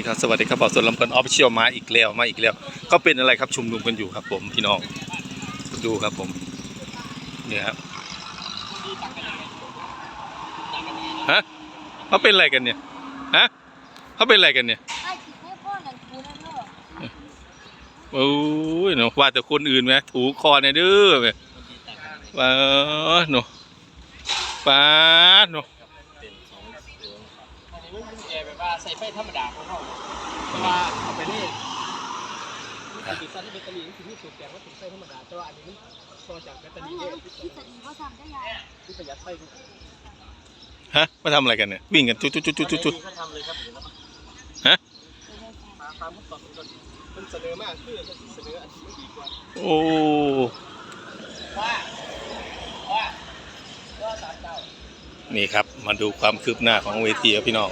สวัสดีครับสวัสดีครับบอกส่วนลำเพลินออฟฟิเชียลมาอีกแล้วมาอีกแล้วก็เป็นอะไรครับชุมนุมกันอยู่ครับ ผมพี่น้องดูครับผมเนี่ยครับฮะเขาเป็นอะไรกันเนี่ยฮะเขาเป็นอะไรกันเนี่ยไอ้คิดให้อนั่นกูนั่นเนอะโอ้ยเนาะว่าแต่คนอื่นไหมถูคอเนี่ยเด้อแม่ป้าดเนาะป้าดเนาะ อันนี้มันเป็นแอร์แบบว่าใส่ ไฟธรรมดาของเขาแต่ว่าเอาไปนี่ติดซันแบตเตอรี่นี่คือที่สูบแกงว่าถึงไฟธรรมดาแต่ว่าอันนี้มันต่อจากแบตเตอรี่เนี่ยงคิดจะดีว่าทำได้ยังที่ประหยัดไฟฮะมาทำอะไรกันเนี่ยวิ่งกันจุดจุดจุดจุดจุดจุดเขาทำเลยครับฮะตามตามขั้นตอนมันมันเสนอมากคือเสนออันที่ไม่ดีกว่าโอ้ว่าว่าว่าสามเจ้านี่ครับ มาดูความคืบหน้าของเวทีครับพี่น้อง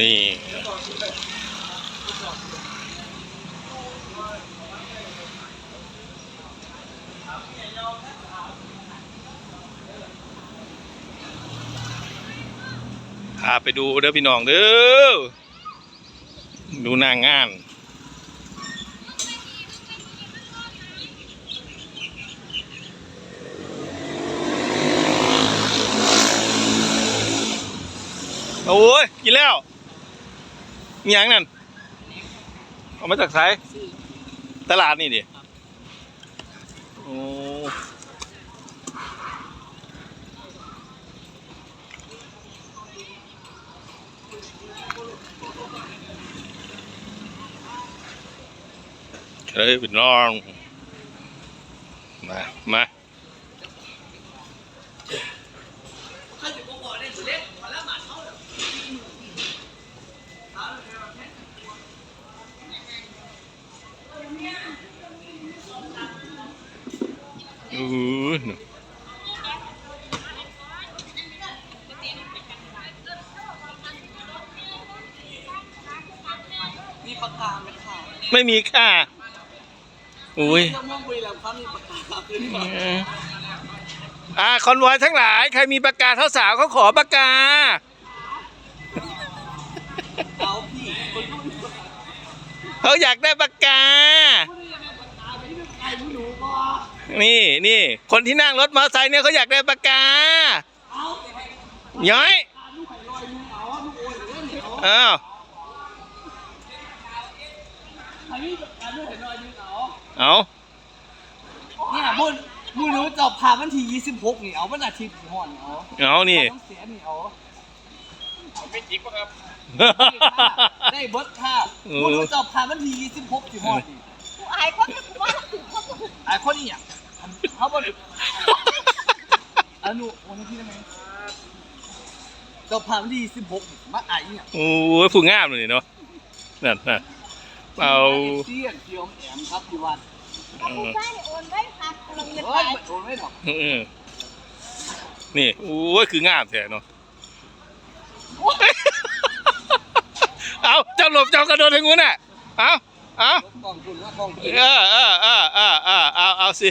นี่ พาไปดูเด้อพี่น้องเด้อ ดูหน้างงานโอ้ย กินแล้ว มีหยังนั่นเอามาจากไสตลาดนี่ดิโอ้เฮ้ยพี่น้อง มา มา ปากกาไหมคะไม่มีค่าอุ้ยเจ้าม่วงบุรีรัมย์เขามีปากกาคือที่บอกอ่าคอนวอยทั้งหลาย ใครมีปากกาเท่าสาวเขาขอปากกาเอาพี่คนรุ่นเขาอยากได้ปากกาใครไม่รู้ก็นี่นี่คนที่นั่งรถมอเตอร์ไซค์เนี่ยเขาอยากได้ปากกาเอาย้อยลูกไข่ลอยลูกเอาลูกโอนหรือว่าเหนียวอ้าวอันนี้อันนี้เห็นรอยลูกเอาเอาเนี่ยมึงมึงรู้จบผ่านวันที่ 26 นี่เอาวันอาทิตย์ห่อนเอาเอานี่ต้องเสียนี่เอาเป็นจิกป่ะครับได้เบิร์ดค่ะมึงรู้จบผ่านวันที่ 26สิห่อนนี่กูอายคนที่กูว่าถึงคนกูไอ้คนนี้อะเขาบอกอนุวันที่ได้ไหมจบผ่านวันที่ 26มาไอ้เนี่ยโอ้ยผู้งามเลยเนาะนั่นนั่น เอาเสียนเทียมแอมครับที่วัดถ้ากูได้เนี่ยโอนได้พักำลังเงินไปโอนไม่หรอกเออนี่โอ้ยคืองามแท้เนาะเอาเจ้าหลบเจ้ากระโดดทางนู้นน่ะเอาเอาเออเออเออเออเออเอาเอาสิ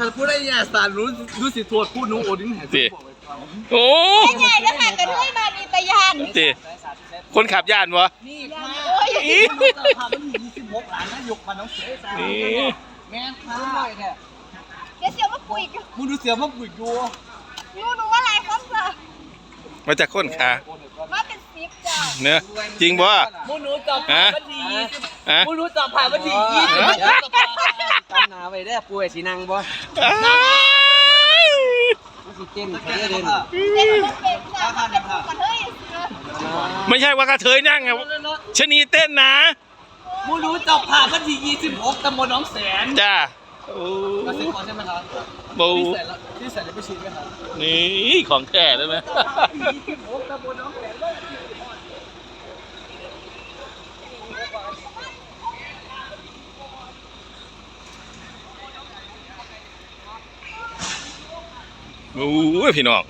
ถ้าพูดได้เนี่ยสารรู้รู้สิทวดพูดนูโอดินแห่งสิโอ้ไม่ไงแล้วค่ะกันด้วยมามีตะยานสิ คนขับย่านวะนี่ยาค่ะนโอ้ยอีมันจะพามันมี26ล้านนะยกมาน้องเสียสารนี่แม่ค่ะหน่อยเนี่ยเดี๋ยวเสียวมาคุยกันมึงดูเสียมันปุ๋ยดูยูดูว่าอะไรครับจ้ะมาจากคนขามาเป็นซิปจ้ะเนื้อะจริงบ่มึงรู้จับผ่านวันที่ยี่สิบฮะมึงรู้จับผ่านวันที่ยี่สิบตามหนาไปได้อป่วยสีนังบ่อ้ายมันสิเต้นไปเรื่อยเด็กมันเป็นจ้ะมันเป็นกูกันเฮ้ยเสือ ไม่ใช่ว่ากระเทยนั่งอะชะนีเต้นนะมึงรู้จับผ่านวันที่ยี่สิบหกตำบลหน้องแสนจ้าโอ้มาซื้อของใช่ไหมครับบูที่ใส่แล้วที่ใส่แล้วไปชิมไหมครับนี่ของแท้เลยไหมยี่สิบหกตำบลหน้องแสนเลยโอ้ยพี่น้อง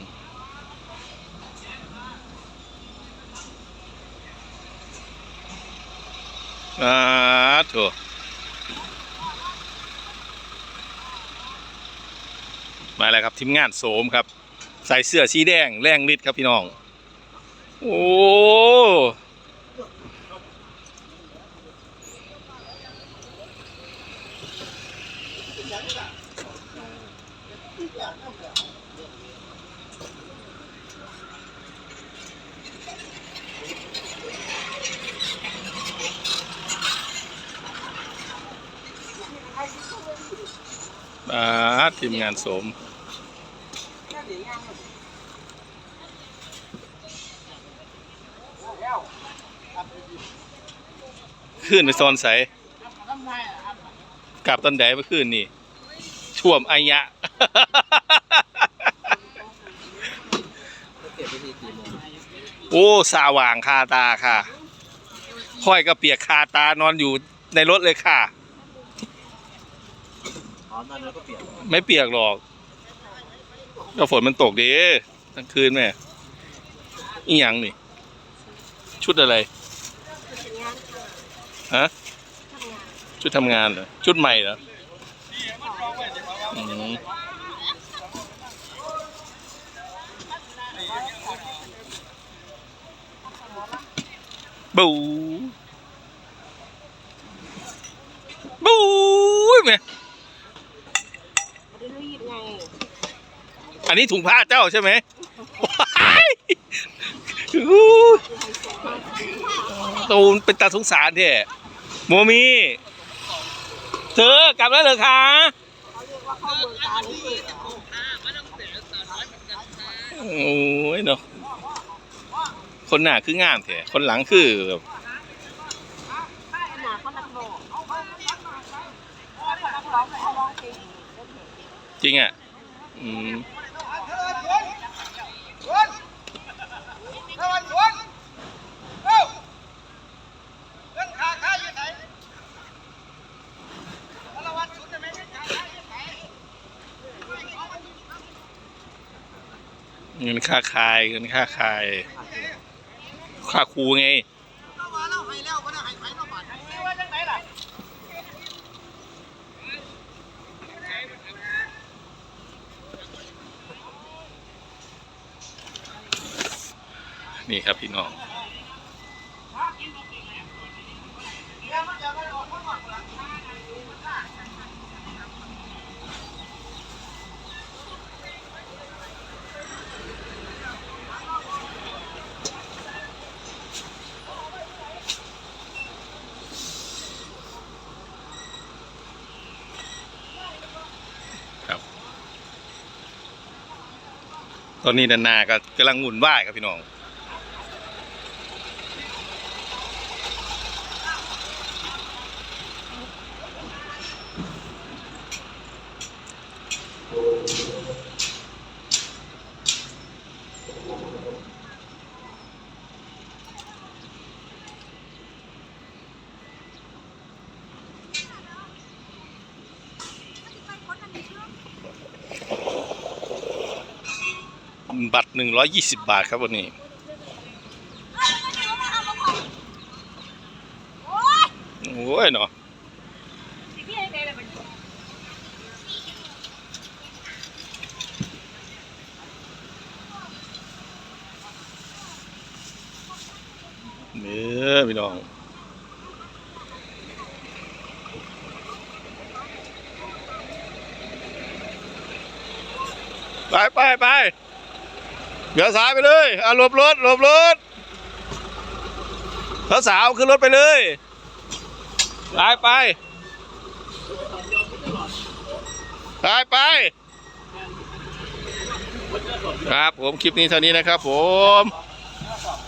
อ่าโถมาแล้วครับทีมงานโสมครับ ใส่เสื้อสีแดงแรงฤทธิ์ครับพี่น้อง โอ้ อ่าทีมงานสมขึ้นในโซนใสกลับตอนไหนเมื่อคืนนี่ท่วมอายะโมงโอ้สาว่างคาตาค่ะค่อยก็เปียกคาตานอนอยู่ในรถเลยค่ะ อ๋อตอนนั้นก็เปลี่ยน ไม่เปียกหรอกก็ฝนมันตกดีทั้งคืนแม่อีหยังนี่ ชุดอะไรฮะชุดทำงานเหรอชุดใหม่เหรอบูบูแม่รีดไง อันนี้ถุงผ้าเจ้าใช่ไหมตูนเป็นตาสงสารแท้โมมี เธอกลับแล้วเหรอคะเขาเรียกว่าเข้าเมือคือโอ้ยเนาะคนหน้าคืองามแท้คนหลังคือแบบ ขนาดเขานักร้องเขานักร้องเขาร้องเพลง จริงอะอืมเงินค่าคายเงินค่าคาย ค่าครูไง นี่ครับพี่น้องครับตอนนี้ด้านหน้าก็กำลังหมุนว่ายครับพี่น้อง บัตรหนึ่งร้อยยี่สิบบาทครับวันนี้โอ้ยเนาะเนื้ อพี่น้องไปไปไปเดี๋ยวสายไปเลยอะหลบรถหลบรถสาวสาวขึ้นรถไปเลยไปไปไปไปครับผมคลิปนี้เท่านี้นะครับผม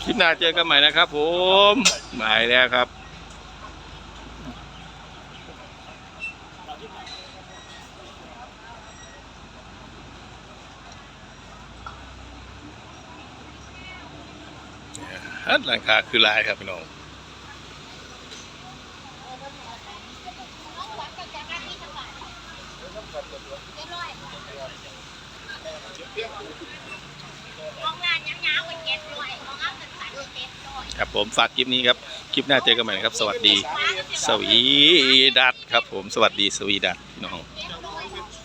คลิปหน้าเจอกันใหม่นะครับผมหมายแล้วครับฮัทหลังคาคือลายครับพี่น้อง มองงานยังยาวไปเจ็ดร้อยมองเอาสันสันเจ็ดร้อย ครับผมฝากคลิปนี้ครับคลิปหน้าเจอกันใหม่นะครับ สวัสดี สวีดัตครับผมสวัสดีสวีดัตน้อง